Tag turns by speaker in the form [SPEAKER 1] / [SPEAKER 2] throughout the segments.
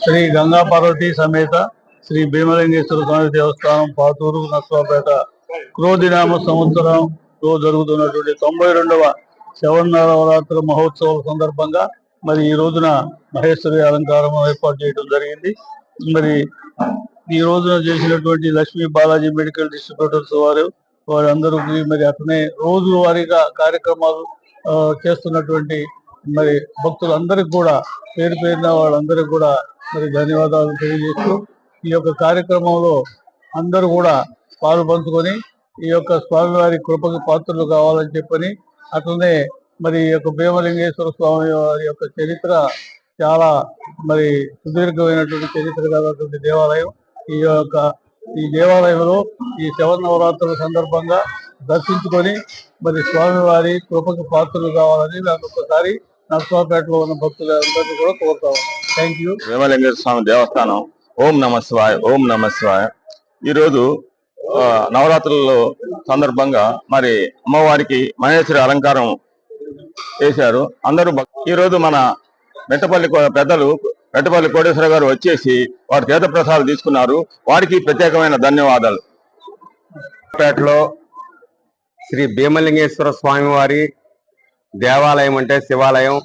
[SPEAKER 1] శ్రీ గంగా పార్వతి సమేత శ్రీ భీమలింగేశ్వర స్వామి దేవస్థానం పాతూరు నర్సరావుపేట క్రోధినామ సంవత్సరం లో జరుగుతున్నటువంటి తొంభై రెండవ శవన్నవరాత్రి మహోత్సవం సందర్భంగా మరి ఈ రోజున మహేశ్వరి అలంకారం ఏర్పాటు చేయడం జరిగింది. మరి ఈ రోజున చేసినటువంటి లక్ష్మీ బాలాజీ మెడికల్ డిస్ట్రిబ్యూటర్స్ వారు వారందరూ మరి అతనే రోజువారీగా కార్యక్రమాలు ఆ, చేస్తున్నటువంటి మరి భక్తులందరికీ కూడా పేరు పేరిన వాళ్ళందరికీ కూడా మరి ధన్యవాదాలు తెలియజేస్తూ ఈ యొక్క కార్యక్రమంలో అందరూ కూడా పాలు పంచుకొని ఈ యొక్క స్వామివారి కృపకి పాత్రలు కావాలని చెప్పని అట్లనే మరి ఈ యొక్క భీమలింగేశ్వర స్వామి వారి యొక్క చరిత్ర చాలా మరి సుదీర్ఘమైనటువంటి చరిత్ర కలటువంటి దేవాలయం. ఈ యొక్క ఈ దేవాలయంలో ఈ శవనవరాత్రుల సందర్భంగా దర్శించుకొని మరి స్వామివారి కృపకి పాత్రలు కావాలని నాకు ఒకసారి నర్సాపేటలో ఉన్న భక్తులందరినీ కూడా కోరుతా. థ్యాంక్ యూ
[SPEAKER 2] భీమలింగేశ్వర స్వామి దేవస్థానం. ఓం నమ శివాయ ఓం నమ శివాయ. ఈరోజు నవరాత్రులలో సందర్భంగా మరి అమ్మవారికి మహేశ్వరి అలంకారం చేశారు. అందరూ ఈరోజు మన మెట్టపల్లి పెద్దలు మెట్టపల్లి కోటేశ్వర గారు వచ్చేసి వారి తీర్థ ప్రసాదాలు తీసుకున్నారు. వారికి ప్రత్యేకమైన ధన్యవాదాలు.
[SPEAKER 3] పేటలో శ్రీ భీమలింగేశ్వర స్వామి వారి దేవాలయం అంటే శివాలయం.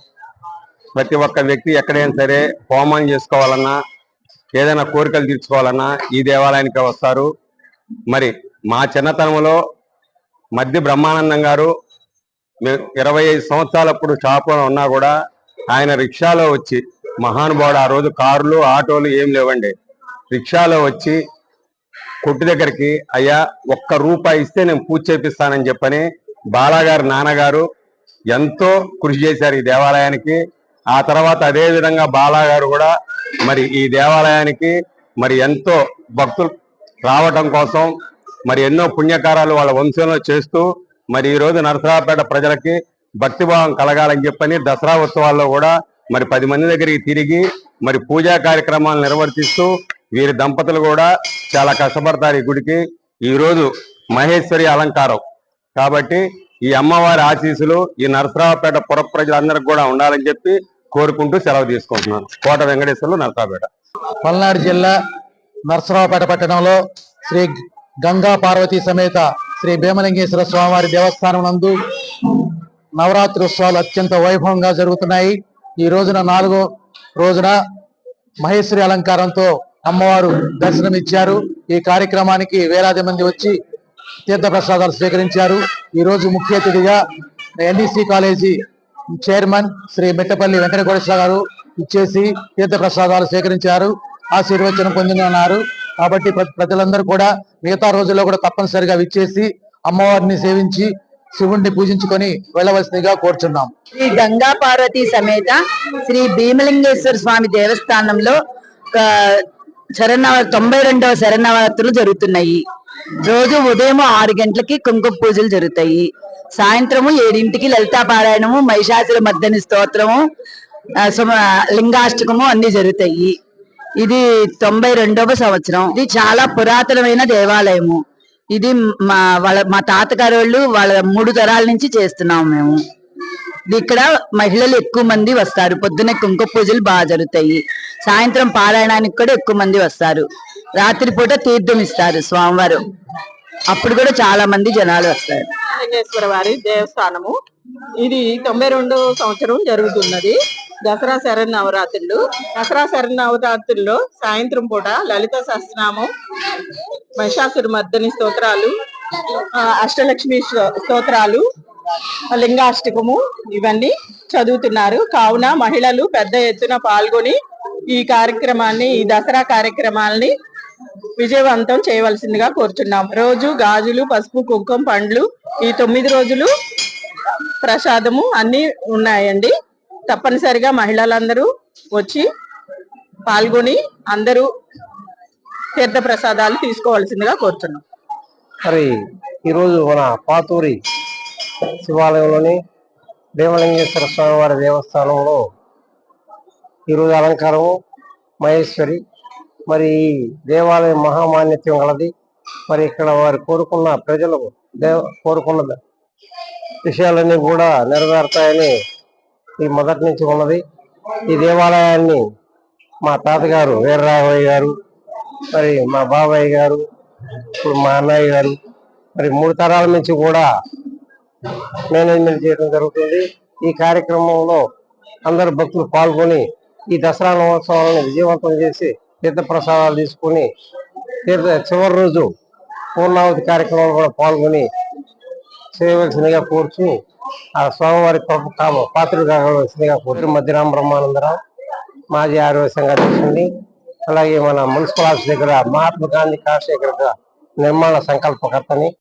[SPEAKER 3] ప్రతి ఒక్క వ్యక్తి ఎక్కడైనా సరే హోమం చేసుకోవాలన్నా ఏదైనా కోరికలు తీర్చుకోవాలన్నా ఈ దేవాలయానికి వస్తారు. మరి మా చిన్నతనంలో మధ్య బ్రహ్మానందం గారు ఇరవై ఐదు సంవత్సరాలప్పుడు షాపులో ఉన్నా కూడా ఆయన రిక్షాలో వచ్చి మహానుభావుడు ఆ రోజు కార్లు ఆటోలు ఏం లేవండి. రిక్షాలో వచ్చి కొట్టు దగ్గరికి అయ్యా ఒక్క రూపాయి ఇస్తే నేను పూజ చేపిస్తానని చెప్పని బాలాగారు నాన్నగారు ఎంతో కృషి చేశారు ఈ దేవాలయానికి. ఆ తర్వాత అదే విధంగా బాలాగారు కూడా మరి ఈ దేవాలయానికి మరి ఎంతో భక్తులు రావటం కోసం మరి ఎన్నో పుణ్యకారాలు వాళ్ళ వంశంలో చేస్తూ మరి ఈ రోజు నరసరావుపేట ప్రజలకి భక్తిభావం కలగాలని చెప్పని దసరా ఉత్సవాల్లో కూడా మరి పది మంది దగ్గరికి తిరిగి మరి పూజా కార్యక్రమాలు నిర్వర్తిస్తూ వీరి దంపతులు కూడా చాలా కష్టపడతారు ఈ గుడికి. ఈరోజు మహేశ్వరి అలంకారం. కాబట్టి ఈ అమ్మవారి ఆశీస్సులు ఈ నరసరావుపేట పుర ప్రజలందరికీ కూడా ఉండాలని చెప్పి కోరుకుంటూ సెలవు తీసుకుంటున్నాను. కోట వెంకటేశ్వర్లు నరసరావుపేట.
[SPEAKER 4] పల్నాడు జిల్లా నరసరావుపేట పట్టణంలో శ్రీ గంగా పార్వతీ సమేత శ్రీ భీమలింగేశ్వర స్వామివారి దేవస్థానం నందు నవరాత్రి ఉత్సవాలు అత్యంత వైభవంగా జరుగుతున్నాయి. ఈ రోజున నాలుగో రోజున మహేశ్వరి అలంకారంతో అమ్మవారు దర్శనమిచ్చారు. ఈ కార్యక్రమానికి వేలాది మంది వచ్చి తీర్థ ప్రసాదాలు స్వీకరించారు. ఈ రోజు ముఖ్య అతిథిగా NEC college chairman Shri Mittapalli Venkatagodeswara గారు ఇచ్చేసి తీర్థ ప్రసాదాలు స్వీకరించారు. ఆశీర్వచనం పొందినన్నారు కాబట్టి ప్ర- ప్రజలందరూ కూడా మిగతా రోజుల్లో కూడా తప్పనిసరిగా విచ్చేసి అమ్మవారిని సేవించి శివుణ్ణి పూజించుకొని వెళ్ళవలసిందిగా కోరుచున్నాం.
[SPEAKER 5] శ్రీ గంగా పార్వతి సమేత శ్రీ భీమలింగేశ్వర స్వామి దేవస్థానంలో శరణ తొంభై రెండవ శరణవరాత్రులు జరుగుతున్నాయి. రోజు ఉదయం ఆరు గంటలకి కుంకుమ పూజలు జరుగుతాయి. సాయంత్రము ఏడింటికి లలితా పారాయణము మహిషాసుర మర్దని స్తోత్రము సుమ- లింగాష్టకము అన్ని జరుగుతాయి. ఇది తొంభై రెండవ సంవత్సరం. ఇది చాలా పురాతనమైన దేవాలయము. ఇది మా వాళ్ళ మా తాతగారు వాళ్ళు వాళ్ళ మూడు తరాల నుంచి చేస్తున్నాము మేము. ఇక్కడ మహిళలు ఎక్కువ మంది వస్తారు. పొద్దున్నే కుంకుమ పూజలు బాగా జరుగుతాయి. సాయంత్రం పారాయణానికి కూడా ఎక్కువ మంది వస్తారు. రాత్రిపూట తీర్థం ఇస్తారు స్వామివారు. అప్పుడు కూడా చాలా మంది జనాలు వస్తారు.
[SPEAKER 6] లింగేశ్వర వారి దేవస్థానము. ఇది తొంభై రెండో సంవత్సరం జరుగుతున్నది. దసరా శరణనవరాత్రులు దసరా శరణనవరాత్రుల్లో సాయంత్రం పూట లలిత సహస్రనామం మహిషాసుర మర్దని స్తోత్రాలు ఆ, అష్టలక్ష్మి స్తోత్రాలు లింగాష్టకము ఇవన్నీ చదువుతున్నారు. కావున మహిళలు పెద్ద ఎత్తున పాల్గొని ఈ కార్యక్రమాన్ని ఈ దసరా కార్యక్రమాల్ని విజయవంతం చేయవలసిందిగా కోరుచున్నాం. రోజు గాజులు పసుపు కుంకుమ పండ్లు ఈ తొమ్మిది రోజులు ప్రసాదము అన్ని ఉన్నాయండి. తప్పనిసరిగా మహిళలందరూ వచ్చి పాల్గొని అందరూ తీర్థ ప్రసాదాలు తీసుకోవాల్సిందిగా కోరుతున్నాం
[SPEAKER 7] మరి ఈరోజు మన పాతూరి శివాలయంలోని భీమలింగేశ్వర స్వామి వారి దేవస్థానంలో ఈరోజు అలంకారము మహేశ్వరి మరి దేవాలయం మహామాన్యత్యం గలది. మరి ఇక్కడ వారు కోరుకున్న ప్రజలు దేవ కోరుకున్న విషయాలన్నీ కూడా నెరవేరుతాయని ఈ మొదటి నుంచి ఉన్నది. ఈ దేవాలయాన్ని మా తాతగారు వీరరాఘవయ్య గారు మరి మా బాబాయ్ గారు ఇప్పుడు మా అన్నయ్య గారు మరి మూడు తరాల నుంచి కూడా మేనేజ్మెంట్ చేయడం జరుగుతుంది. ఈ కార్యక్రమంలో అందరు భక్తులు పాల్గొని ఈ దసరా మహోత్సవాలను విజయవంతం చేసి తీర్థప్రసాదాలు తీసుకొని తీర్థ చివరి రోజు పూర్ణావతి కార్యక్రమంలో కూడా పాల్గొని చేయవలసిందిగా కూర్చుని ఆ స్వామివారి కృప కామ పాత్రలు కావలసిందిగా కోరు మధ్యరామ బ్రహ్మానందరావు మాజీ ఆరోగ్య సంఘ అధ్యక్షుడిని అలాగే మన మున్సిపల్ ఆఫీస్ దగ్గర మహాత్మా గాంధీ కాశేఖర్ నిర్మాణ సంకల్పకర్తని